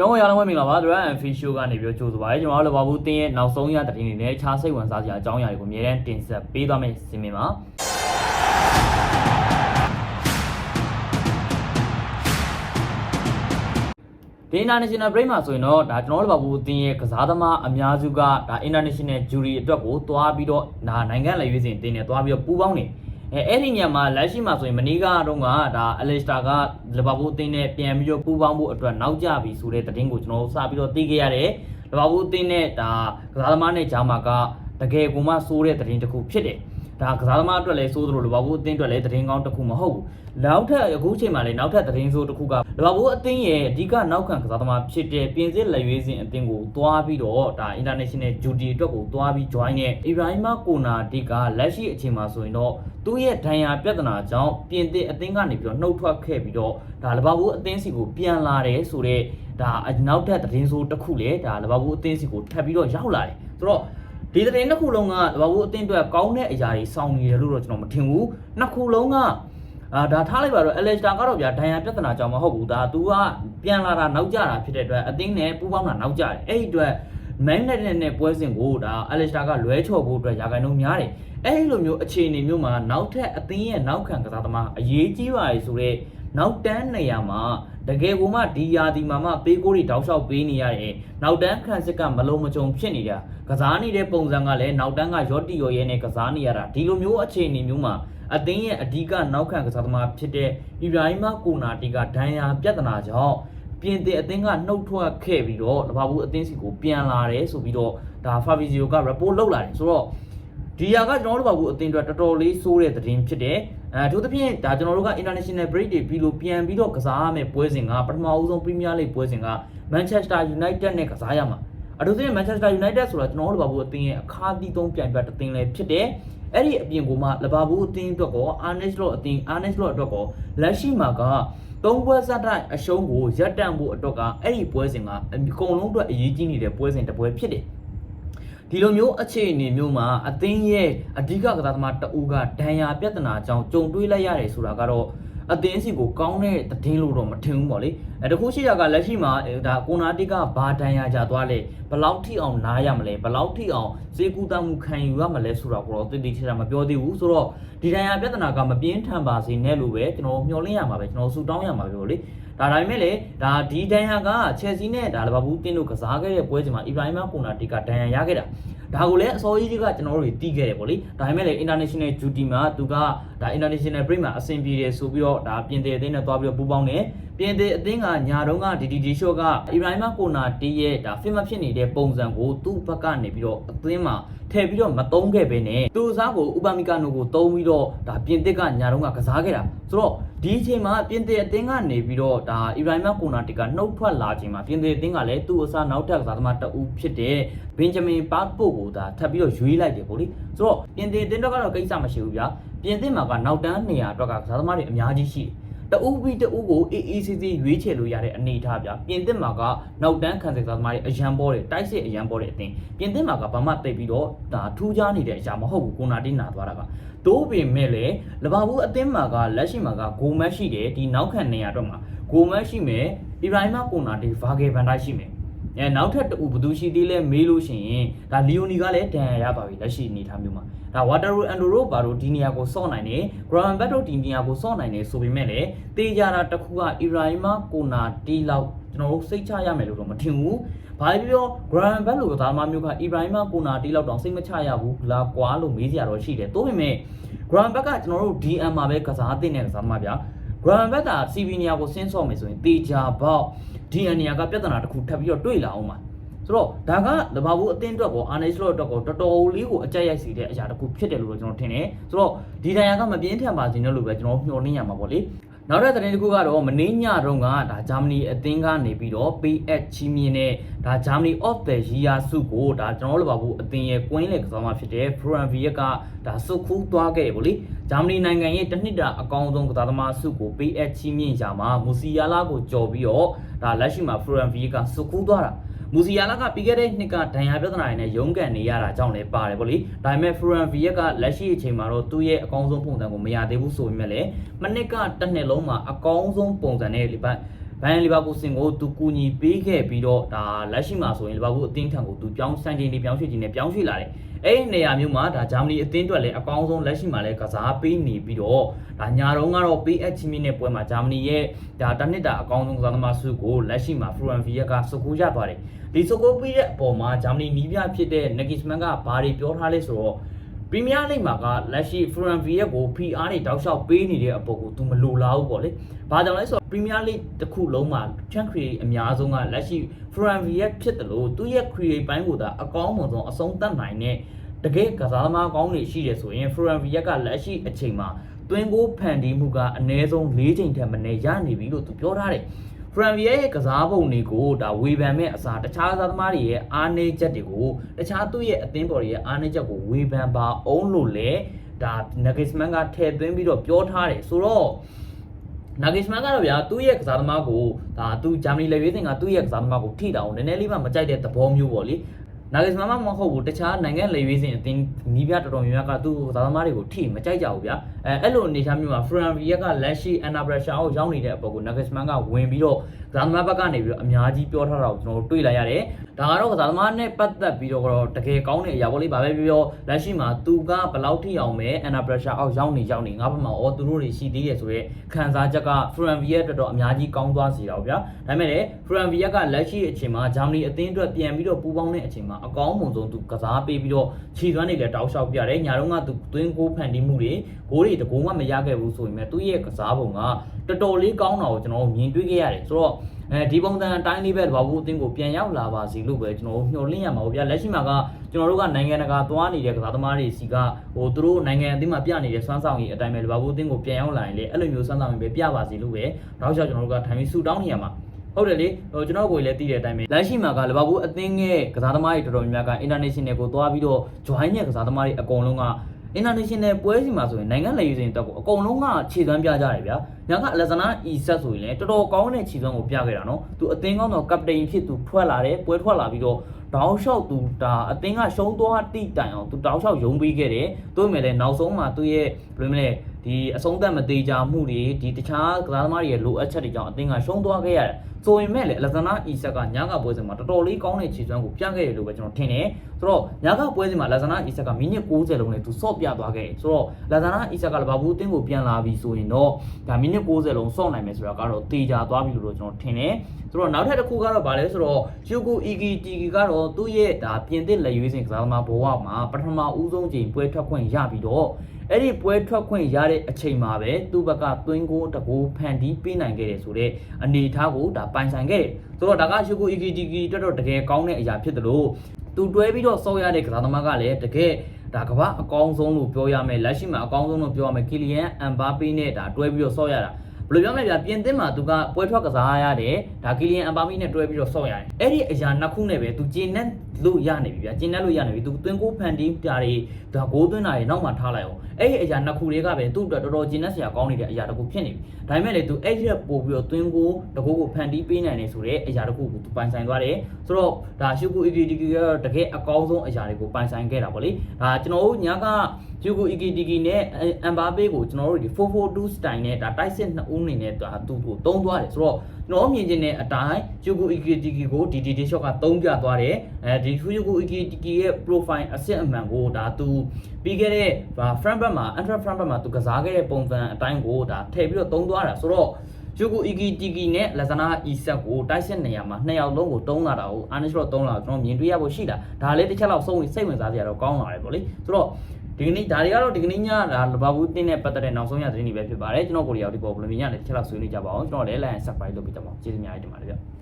ကျောင်းဝရအောင်မင်္ဂလာပါ Dra and Fish Show ကနေပြီးတော့ကြိုဆိုပါရစေကျွန်တော်တို့လဘာဘူးတင်းရဲ့နောက်ဆုံးရသတင်းတွေနဲ့အခြားစိတ်ဝင်စားစရာအကြောင်းအရာတွေကိုအများအားတင်ဆက်ပေးသွားမယ့်စီမံပါဒီ international break မှာဆိုရင်တော့ဒါကျွန်တော်တို့ဘာဘူးအသင်းရဲ့ကစားသမားအများစုကဒါ international jury အတွက်ကိုတွားပြီးတော့ဒါနိုင်ငံလက်ရွေးစင်တင်းနေတွားပြီးတော့ပူးပေါင်းနေ အဲအဲ့ဒီညမှာလက်ရှိမှာဆိုရင်မနီးကတော့ကဒါအလက်စတာကလီဗာပူးအသင်းနဲ့ပြန်ပြီးတော့ပူးပေါင်းဖို့အတွက်နောက်ကျပြီဆိုတဲ့သတင်းကိုကျွန်တော်တို့စပြီးတော့သိခဲ့ရတယ်လီဗာပူးအသင်းနဲ့ဒါကစားသမားနဲ့ဂျာမာကတကယ်ကိုမှစိုးတဲ့သတင်းတစ်ခုဖြစ်တယ် ဒါကစားသမားအတွက်လည်းစိုးသလိုလီဗာပူးအသင်းအတွက်လည်းသတင်းကောင်းတစ်ခုမဟုတ်ဘူးနောက်ထပ်အခုချိန်မှာလည်းနောက်ထပ်သတင်းဆိုးတစ်ခုကလီဗာပူးအသင်းရဲ့အဓိကနောက်ခံကစားသမားဖြစ်တဲ့ပြင်စစ်လက်ရွေးစင်အသင်းကိုတွားပြီးတော့ဒါ international duty အတွက်ကိုတွားပြီး join တဲ့ Ibrahima Konate ကလက်ရှိအချိန်မှာဆိုရင်တော့သူ့ရဲ့ဒဏ်ရာပြဿနာကြောင့်ပြင်သစ်အသင်းကနေပြီးတော့နှုတ်ထွက်ခဲ့ပြီးတော့ဒါလီဗာပူးအသင်းစီကိုပြန်လာတယ်ဆိုတော့ဒါနောက်ထပ်သတင်းဆိုးတစ်ခုလည်းဒါလီဗာပူးအသင်းစီကိုထပ်ပြီးတော့ရောက်လာတယ်ဆိုတော့ ဒီသတင်းနှစ်ခုလုံးကဘာဘူးအတင်းအတွက်ကောင်းတဲ့အရာတွေစောင့်နေတယ်လို့တော့ကျွန်တော်မထင်ဘူးနှစ်ခုလုံးကအာဒါထားလိုက်ပါတော့ Alexander ကတော့ဗျာဒဏ်ရာပြဿနာကြောင့်မဟုတ်ဘူးဒါ तू ကပြန်လာတာနောက်ကျတာဖြစ်တဲ့အတွက်အတင်းနဲ့ပူးပေါင်းတာနောက်ကျတယ်အဲ့ဒီအတွက် Man United နဲ့ပွဲစဉ်ကိုဒါ Alexander ကလွဲချော်ဖို့အတွက်ရာဂိုင်နှုန်းများတယ်အဲ့ဒီလိုမျိုးအခြေအနေမျိုးမှာနောက်ထပ်အတင်းရဲ့နောက်ခံကစားသမားအရေးကြီးပါလေဆိုတော့ နောက်တန်းနေရာမှာတကယ်ကိုမှဒီယာဒီမှာမှပေးကိုတွေတောက်လျှောက်ပေးနေရတယ်နောက်တန်းခန့်စစ်ကမလုံးမကြုံဖြစ်နေတာကစားနေတဲ့ပုံစံကလည်းနောက်တန်းကရော့တီရော်ရဲနဲ့ကစားနေရတာဒီလိုမျိုးအခြေအနေမျိုးမှာအသင်းရဲ့အဓိကနောက်ခံကစားသမားဖြစ်တဲ့အီဘရာဟီမာကိုနာတီကဒဏ်ရာပြဿနာကြောင့်ပြင်သစ်အသင်းကနှုတ်ထွက်ခဲ့ပြီးတော့လဘာဘူးအသင်းစီကိုပြန်လာတယ်ဆိုပြီးတော့ဒါဖာဗီဇီယိုက report လုပ်လာတယ်ဆိုတော့ဒီဟာကကျွန်တော်တို့ဘာဘူးအတင်းအတွက်တော်တော်လေးစိုးတဲ့သတင်းဖြစ်တယ် အဲအထူးသဖြင့်ဒါကျွန်တော်တို့က international break တွေပြီးလို့ပြန်ပြီးတော့ကစားရမယ့်ပွဲစဉ်ကပထမအဦးဆုံး Premier League ပွဲစဉ်က Manchester United နဲ့ကစားရမှာအထူးသဖြင့် Manchester United ဆိုတာကျွန်တော်တို့ဘာဘူးအတင်းရဲ့အခါသီးသုံးပြိုင်ပွဲတစ်သင်းလည်းဖြစ်တယ်အဲ့ဒီအပြင်ကမှလဘာဘူးအတင်းအတွက်ကော Arnes Slot အတင်း Arnes Slot အတွက်ကောလက်ရှိမှာကသုံးပွဲစတိုက်အရှုံးကိုရပ်တန့်ဖို့အတွက်ကအဲ့ဒီပွဲစဉ်ကအကုန်လုံးအတွက်အရေးကြီးနေတဲ့ပွဲစဉ်တစ်ပွဲဖြစ်တယ် ဒီလိုမျိုးအခြေအနေမျိုးမှာအသင်းရဲ့အဓိကကစားသမားတအူးကဒဏ်ရာပြဿနာကြောင့်ကြုံတွေးလိုက်ရတယ်ဆိုတာကတော့အသင်းစီကိုကောင်းတဲ့သတင်းလို့တော့မထင်ဘူးပေါ့လေအဲတခုရှိတာကလက်ရှိမှာအဲဒါကိုနာတိကဘာဒဏ်ရာကြသွားလဲဘယ်လောက်ထိအောင်နားရမလဲဘယ်လောက်ထိအောင်စေကူတမှုခံယူရမလဲဆိုတာကိုတော့တိတိကျကျမပြောသေးဘူးဆိုတော့ဒီဒဏ်ရာပြဿနာကမပြင်းထန်ပါစေနဲ့လို့ပဲကျွန်တော်မျှော်လင့်ရမှာပဲကျွန်တော်ဆူတောင်းရမှာပဲပေါ့လေဒါဒါပေမဲ့လေဒါဒီဒဏ်ရာကချယ်ဆီနဲ့ဒါလီဗာပူးတင်းတို့ကစားခဲ့တဲ့ပွဲချိန်မှာအီဘရာဟီမာကိုနာတိကဒဏ်ရာရခဲ့တာဒါကိုလည်းအစောကြီးကကျွန်တော်တို့တွေတီးခဲ့တယ်ပေါ့လေဒါပေမဲ့လည်း international duty မှာသူကဒါ international break မှာအဆင်ပြေတယ်ဆိုပြီးတော့ဒါပြင်တဲ့အသင်းနဲ့တွားပြီးတော့ပူးပေါင်းတယ် ပြင်တဲ့အသင်းကညာတုန်းက DDD show ကအီဘရာဟီမာကိုနာတီးရဲ့ဒါ film ဖြစ်နေတဲ့ပုံစံကိုသူ့ဘက်ကနေပြီးတော့အသင်းမှာထည့်ပြီးတော့မသုံးခဲ့ဘဲနဲ့သူ့စားကိုဥပမီကာနိုကိုသုံးပြီးတော့ဒါပြင်သစ်ကညာတုန်းကကစားခဲ့တာဆိုတော့ဒီအချိန်မှာပြင်သစ်အသင်းကနေပြီးတော့ဒါအီဘရာဟီမာကိုနာတီကနှုတ်ထွက်လာချိန်မှာပြင်သစ်အသင်းကလည်းသူ့အစားနောက်ထပ်ကစားသမားတအူးဖြစ်တဲ့ဘင်ဂျမင်ပါပို့ကိုဒါထပ်ပြီးတော့ရွေးလိုက်တယ်ပေါ့လေဆိုတော့ပြင်သစ်အသင်းတော့ကတော့ကိစ္စမရှိဘူးဗျာပြင်သစ်မှာကနောက်တန်းနေရာအတွက်ကကစားသမားတွေအများကြီးရှိတယ် တအူးပြီးတအူးကို AACC ရွေးချယ်လို့ရတဲ့အနေအထားဗျပြင်သစ်မှာကနောက်တန်းခံစစ်သားသမားတွေအရန်ပေါ်တယ်တိုက်စစ်အရန်ပေါ်တယ်အတင်းပြင်သစ်မှာကဘာမှတိတ်ပြီးတော့ဒါထူးခြားနေတဲ့အရာမဟုတ်ဘူးကိုနာတင်းနာသွားတာကတိုးပင်မဲ့လေလဘာဘူးအသင်းမှာကလက်ရှိမှာကဂိုမက်ရှိတယ်ဒီနောက်ခံနေရာတော့မှာဂိုမက်ရှိမယ်အီဘရာဟီမာကိုနာတေဗာဂေဗန်ဒိုက်ရှိမယ် အဲနောက်ထပ်တူဘသူရှိသေးလဲမေးလို့ရှိရင်ဒါလီယိုနီကလည်းဒဏ်ရာရသွားပြီလက်ရှိအနေအထားမျိုးမှာဒါဝါတာရူအန်ဒိုရိုဘာတို့ဒီနေရာကိုစော့နိုင်တယ်ဂရမ်ဘတ်တို့ဒီနေရာကိုစော့နိုင်တယ်ဆိုပေမဲ့လည်းတေးကြတာတစ်ခုကအီဘရာဟီမာကိုနာတီလောက်ကျွန်တော်တို့စိတ်ချရမယ်လို့တော့မထင်ဘူးဘာပြောပြောဂရမ်ဘတ်လို့ကစားမမျိုးကအီဘရာဟီမာကိုနာတီလောက်တောင်စိတ်မချရဘူးလားကွာလို့မေးစရာတော့ရှိတယ်တိုးပေမဲ့ဂရမ်ဘတ်ကကျွန်တော်တို့ DM မှာပဲကစားတဲ့နဲ့ကစားမှာဗျာဂရမ်ဘက်က CV နေရာကိုဆင်းဆော့မယ်ဆိုရင်တေချာပေါ က် DN နေရာကပြဿနာတစ်ခုထပ်ပြီးတော့တွေ့လာအောင်ပါဆိုတော့ဒါကလဘာဘူးအတင်းအတွက်ကောအာနေစလော့အတွက်ကောတော်တော်လေးကိုအကြက်ရိုက်စီတဲ့အရာတစ်ခုဖြစ်တယ်လို့ကျွန်တော်ထင်တယ်ဆိုတော့ဒီဒဏ်ရာကမပြင်းထန်ပါစေနဲ့လို့ပဲကျွန်တော်မျှော်လင့်ရမှာပေါ့လေ နောက်တဲ့သတင်းတစ်ခုကတော့မင်းညတုန်းကဒါဂျာမနီအသင်းကနေပြီးတော့ PH ချီးမြှင့်တဲ့ဒါ Germany of the Year ဆုကိုဒါကျွန်တော်တို့ဘာဘူးအသင်းရဲ့ကွင်းလေကစားမဖြစ်တဲ့ Florian Wirtz ကဒါဆုခူးသွားခဲ့တယ်ပေါ့လေဂျာမနီနိုင်ငံရဲ့တစ်နှစ်တာအကောင်းဆုံးကစားသမားဆုကို PH ချီးမြှင့်ရာမှာမူစီယာလာကိုကြော်ပြီးတော့ဒါလက်ရှိမှာ Florian Wirtz ကဆုခူးသွားတာ မူစီယာလာကပြီးခဲ့တဲ့နှစ်ကဒဏ်ရာပြဿနာတွေနဲ့ရုန်းကန်နေရတာကြောင့်လည်းပါတယ်ဗောလေဒါပေမဲ့ Florian Wirtz ကလက်ရှိအချိန်မှာတော့သူ့ရဲ့အကောင်းဆုံးပုံစံကိုမရသေးဘူးဆိုပေမဲ့လည်းမနစ်ကတစ်နှစ်လုံးမှာအကောင်းဆုံးပုံစံနဲ့ဒီပတ်ဘန်လီဗာပူးစင်ကိုသူကူညီပေးခဲ့ပြီးတော့ဒါလက်ရှိမှာဆိုရင်လီဗာပူးအသင်းထံကိုသူပြောင်းစံချိန်တွေပြောင်းရွှေ့ခြင်းနဲ့ပြောင်းရွှေ့လာတယ် အဲ့ဒီနေရာမျိုးမှာဒါဂျာမနီအသင်းအတွက်လည်းအကောင်းဆုံးလက်ရှိမှာလည်းကစားပေးနေပြီးတော့ဒါညာတော့ကတော့ PH ချင်းမြင့်တဲ့ပွဲမှာဂျာမနီရဲ့ဒါတစ်နှစ်တာအကောင်းဆုံးကစားသမားစုကိုလက်ရှိမှာ Florian Wirtz ကစကူရသွားတယ်ဒီစကူပြီးတဲ့အပေါ်မှာဂျာမနီနီးပြဖြစ်တဲ့ Nagelsmann ကဘာတွေပြောထားလဲဆိုတော့ ပရီးမီးယားလိဂ်မှာကလက်ရှိ Florian Wirtz ကို PR တွေတောက်လျှောက်ပေးနေတဲ့အပေါ်ကို तू မလိုလားဘူးပေါ့လေ။ဘာကြောင့်လဲဆိုတော့ပရီးမီးယားလိဂ်တစ်ခုလုံးမှာ chance create အများဆုံးကလက်ရှိ Florian Wirtz ဖြစ်တယ်လို့သူ့ရဲ့ create ပိုင်းကိုသာအကောင်းဆုံးအဆုံးသတ်နိုင်တဲ့တကယ်ကစားသမားကောင်းတွေရှိတယ်ဆိုရင် Florian Wirtz ကလက်ရှိအချိန်မှာတွင်းကိုဖန်တီးမှုကအနည်းဆုံး၄ချိန်ထက်မနည်းရနေပြီလို့သူပြောထားတယ်။ Franvia ရဲ့ကစားပုံတွေကိုဒါဝေဖန်မဲ့အစားတခြားကစားသမားတွေရဲ့အားနည်းချက်တွေကိုတခြားသူ့ရဲ့အသင်းပေါ်တွေရဲ့အားနည်းချက်ကိုဝေဖန်ပါအောင်လို့လေဒါ Nagelsmann ကထည့်သွင်းပြီးတော့ပြောထားတယ်ဆိုတော့ Nagelsmann ကတော့ဗျာသူ့ရဲ့ကစားသမားကိုဒါသူဂျာမနီလက်ရွေးစင်ကသူ့ရဲ့ကစားသမားကိုထိတောင်နည်းနည်းလေးမှမကြိုက်တဲ့သဘောမျိုးပေါ့လေ နာဂစ်မမမဟုတ်ဘူးတခြားနိုင်ငံလေရွေးစင်အတင်းနီးပြတော်တော်များများကသူ့ကစားသမားတွေကိုထိမကြိုက်ကြဘူးဗျာအဲအဲ့လိုအနေအထားမျိုးမှာ Fran Riek ကလက်ရှိ Under Pressure ကိုရောက်နေတဲ့အပေါ်ကို Nagelsmann ကဝင်ပြီးတော့ကစားသမားဘက်ကနေပြီးတော့အများကြီးပြောထားတာကိုကျွန်တော်တို့တွေ့လိုက်ရတယ်ဒါကတော့ကစားသမားနဲ့ပတ်သက်ပြီးတော့တကယ်ကောင်းတဲ့အရာပေါ့လေဘာပဲပြောပြောလက်ရှိမှာသူကဘယ်လောက်ထိအောင်ပဲ Under Pressure အောက်ရောက်နေရောက်နေငါဘက်မှာအော်သူတို့တွေရှိသေးတယ်ဆိုတော့ခံစားချက်က Fran Riek တော်တော်အများကြီးကောင်းသွားစီတာပေါ့ဗျာဒါပေမဲ့လည်း Fran Riek ကလက်ရှိအချိန်မှာဂျာမနီအသင်းအတွက်ပြန်ပြီးတော့ပူးပေါင်းတဲ့အချိန်မှာအကောင်းမွန်ဆုံးသူကစားပေးပြီးတော့ခြေသွမ်းတွေလည်းတောက်လျှောက်ပြတယ်ညာတော့ကသူသွင်းကိုဖန်တီးမှုတွေဂိုးတွေတကူမှမရခဲ့ဘူးဆိုရင်လည်းသူ့ရဲ့ကစားပုံကတော်တော်လေးကောင်းတာကိုကျွန်တော်တို့မြင်တွေ့ခဲ့ရတယ်ဆိုတော့အဲဒီပုံစံအတိုင်းလေးပဲတဘာဘူးအသင်းကိုပြန်ရောက်လာပါစီလို့ပဲကျွန်တော်တို့မျှော်လင့်ရမှာပေါ့ဗျာလက်ရှိမှာကကျွန်တော်တို့ကနိုင်ငံတကာသွားနေတဲ့ကစားသမားတွေစီကဟိုသူတို့နိုင်ငံအသင်းမှာပြနေတဲ့စွမ်းဆောင်ရည်အတိုင်းပဲတဘာဘူးအသင်းကိုပြန်ရောက်လာရင်လေအဲ့လိုမျိုးစွမ်းဆောင်ရည်ပဲပြပါစီလို့ပဲနောက်ချက်ကျွန်တော်တို့ကထိုင်ပြီးဆူတောင်းနေရမှာ ဟုတ်တယ်လေဟိုကျွန်တော်ကိုလည်းသိတဲ့အတိုင်းပဲလက်ရှိမှာကလဘာဘူးအသင်းရဲ့ကစားသမားတွေတော်တော်များများက international ကိုသွားပြီးတော့ join ရဲ့ကစားသမားတွေအကုန်လုံးက international ပွဲစီမှာဆိုရင်နိုင်ငံလေယူစဉ်တက်ကိုအကုန်လုံးကခြေသွမ်းပြကြတယ်ဗျာညာကအလက်ဇနာအီဆက်ဆိုရင်လည်းတော်တော်ကောင်းတဲ့ခြေသွမ်းကိုပြခဲ့တာနော်သူအသင်းကောင်းတော့ကပတိန်ဖြစ်သူထွက်လာတယ်ပွဲထွက်လာပြီးတော့တောင်းလျှောက်သူဒါအသင်းကရှုံးသွားတိတိုင်အောင်သူတောင်းလျှောက်ယုံပေးခဲ့တယ်တို့ပေမဲ့လည်းနောက်ဆုံးမှာသူရဲ့ဘယ်လိုမလဲ ဒီအဆုံးသက်မသေးကြမှုတွေဒီတခြားကစားသမားတွေရဲ့လိုအပ်ချက်တွေကြောင့်အသင်းကရှုံးသွားခဲ့ရတယ်ဆိုရင်မဲ့လေအလက်ဇနာအီဆက်ကညကပွဲစဉ်မှာတော်တော်လေးကောင်းတဲ့ခြေစွမ်းကိုပြခဲ့တယ်လို့ပဲကျွန်တော်ထင်တယ်ဆိုတော့ညကပွဲစဉ်မှာလက်ဇနာအီဆက်ကမိနစ်60လုံးနဲ့သူဆော့ပြသွားခဲ့တယ်ဆိုတော့လက်ဇနာအီဆက်ကလည်းဘာဘူးအသင်းကိုပြန်လာပြီဆိုရင်တော့ဒါမိနစ်60လုံးဆော့နိုင်မယ်ဆိုတာကတော့တေချာသွားပြီလို့ကျွန်တော်ထင်တယ်ဆိုတော့နောက်ထပ်တစ်ခုကတော့ဗာလဲဆိုတော့ယူကူအီဂီတီဂီကတော့သူ့ရဲ့ဒါပြင်သစ်လက်ရွေးစင်ကစားသမားဘဝမှာပထမဦးဆုံးချိန်ပွဲထွက်ခွင့်ရပြီးတော့ အဲ့ဒီပွဲထွက်ခွင့်ရတဲ့အချိန်မှာပဲသူ့ဘက်ကသွင်းကိုတကိုးဖန်တီးပေးနိုင်ခဲ့တယ်ဆိုတော့အနေအထားကိုဒါပိုင်ဆိုင်ခဲ့တယ်ဆိုတော့ဒါကယူကူအီဂီတီဂီတက်တော့တကယ်ကောင်းတဲ့အရာဖြစ်တယ်လို့သူတွဲပြီးတော့စောက်ရတဲ့ကစားသမားကလည်းတကယ်ဒါကမ္ဘာအကောင်းဆုံးလို့ပြောရမယ်လက်ရှိမှာအကောင်းဆုံးလို့ပြောရမယ်ကီလီယန်အမ်ဘာပေနဲ့ဒါတွဲပြီးတော့စောက်ရတာ ဘယ်လိုပြောမလဲဗျာပြင်သစ်မှာသူကပွဲထွက်ကစားရတယ်ဒါကီလီယန်အမ်ဘာမီနဲ့တွဲပြီးတော့ဆော့ရတယ်အဲ့ဒီအရာနှစ်ခုနဲ့ပဲသူဂျင်းနဲ့လို့ရနေပြီဗျာဂျင်းနဲ့လို့ရနေပြီသူသွင်းကိုဖန်တီးတာတွေဒါဂိုးသွင်းတာတွေနောက်မှထားလိုက်အောင်အဲ့ဒီအရာနှစ်ခုတွေကပဲသူ့အတွက်တော်တော်ဂျင်းနဲ့ဆရာကောင်းနေတဲ့အရာတစ်ခုဖြစ်နေပြီဒါပေမဲ့လေသူအဲ့ဒီပို့ပြီးတော့သွင်းကိုတကိုးကိုဖန်တီးပေးနိုင်နေဆိုတဲ့အရာတစ်ခုကိုသူပိုင်ဆိုင်သွားတယ်ဆိုတော့ဒါရှုကူအီဂီတီကကတော့တကယ်အကောင်းဆုံးအရာတွေကိုပိုင်ဆိုင်ခဲ့တာပေါ့လေဒါကျွန်တော်တို့ညက ယူကိုအီဂီတီကီနဲ့အမ်ဘာပေကိုကျွန်တော်တို့ဒီ442 style နဲ့ဒါတိုက်စစ်နှစ်ဦးအနေနဲ့ဒါသူ့ကိုတုံးသွားတယ်ဆိုတော့ကျွန်တော်မြင်ခြင်းတဲ့အတိုင်းယူကိုအီဂီတီကီကိုဒီဒီဒီ shot ကတုံးပြသွားတယ်အဲဒီယူကိုအီဂီတီကီရဲ့ profile အစစ်အမှန်ကိုဒါသူပြီးခဲ့တဲ့ front back မှာ under front back မှာသူကစားခဲ့တဲ့ပုံစံအတိုင်းကိုဒါထည့်ပြီးတော့တုံးသွားတာဆိုတော့ယူကိုအီဂီတီကီနဲ့လက်ဇနာအီဆက်ကိုတိုက်စစ်နေရာမှာနှစ်ယောက်လုံးကိုတုံးလာတာကိုအာနစ်လော့တုံးလာကျွန်တော်မြင်တွေ့ရဖို့ရှိတာဒါလည်းတစ်ချက်လောက်စုံစိတ်ဝင်စားစရာတော့ကောင်းလာတယ်ပေါ့လေဆိုတော့ ဒီကနေ့ဒါတွေကတော့ဒီကနေ့ညဒါလဘာဘူးတင်းနဲ့ပတ်သက်တဲ့နောက်ဆုံးရသတင်းတွေပဲဖြစ်ပါတယ်ကျွန်တော်ကိုရီးယားဒီပေါ်ဘယ်လိုမြင်ရလဲတစ်ချက်လောက်ဆွေးနွေးကြပါအောင်ကျွန်တော်လည်း line subscribe လုပ်ပြီးတော့ကျေးဇူးများတင်ပါတယ်ဗျ